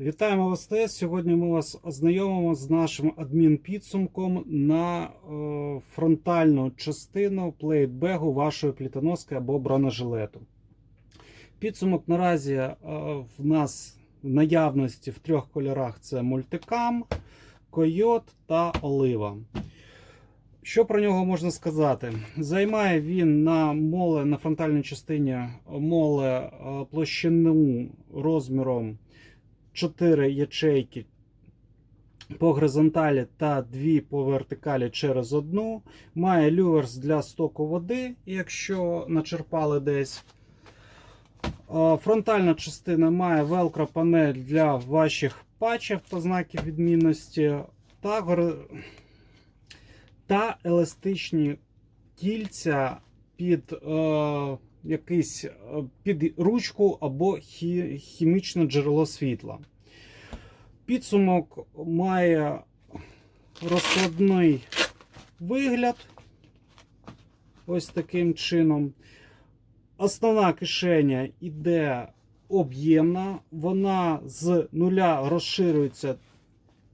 Вітаємо вас ТС. Сьогодні ми вас ознайомимо з нашим адмінпідсумком на е, фронтальну частину плейтбегу вашої плітоноски або бронежилету. Підсумок наразі е, в нас в наявності в трьох кольорах: це мультикам, койот та олива. Що про нього можна сказати? Займає він на моле на фронтальній частині моле е, площину розміром 4 ячейки по горизонталі та 2 по вертикалі через одну. Має люверс для стоку води, якщо начерпали десь. Е, Фронтальна частина має велкро панель для ваших патчів та знаків відмінності. Та, гори- та еластичні кільця під е, якийсь е, під ручку або хі, хімічне джерело світла. Підсумок має розкладний вигляд. Ось таким чином. Основна кишеня йде об'ємна, вона з нуля розширюється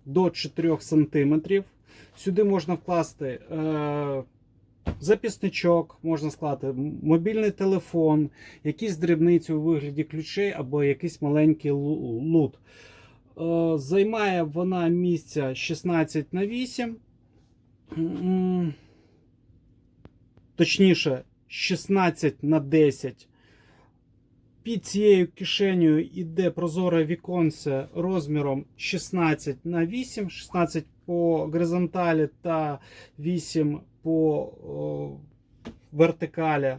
до 4 см. Сюди можна вкласти е, записничок, можна скласти м- мобільний телефон, якісь дрібниці у вигляді ключей або якийсь маленький лут. Е, займає вона місця 16 на 8. Точніше, 16 на 10. Під цією кишенею йде прозоре віконце розміром 16 на 8, 16 по горизонталі та 8 по о, вертикалі.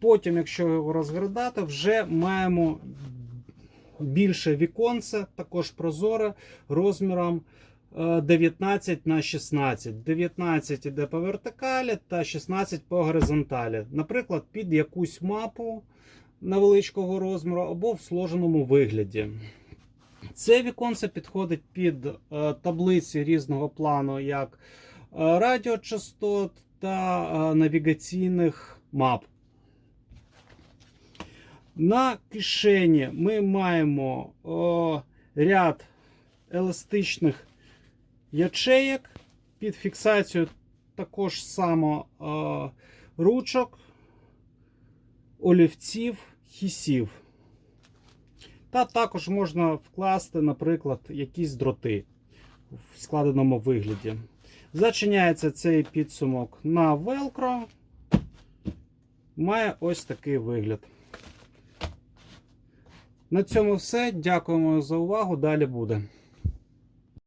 Потім, якщо його розгортати, вже маємо більше віконце, також прозоре, розміром е, 19 на 16. 19 іде по вертикалі та 16 по горизонталі. Наприклад, під якусь мапу невеличкого розміру або в сложеному вигляді. Це віконце підходить під е, таблиці різного плану, як е, радіочастот та е, навігаційних мап. На кишені ми маємо о, ряд еластичних ячеєк під фіксацію також само о, ручок, олівців, хісів. Та також можна вкласти, наприклад, якісь дроти в складеному вигляді. Зачиняється цей підсумок на велкро. Має ось такий вигляд. На цьому все. Дякуємо за увагу. Далі буде.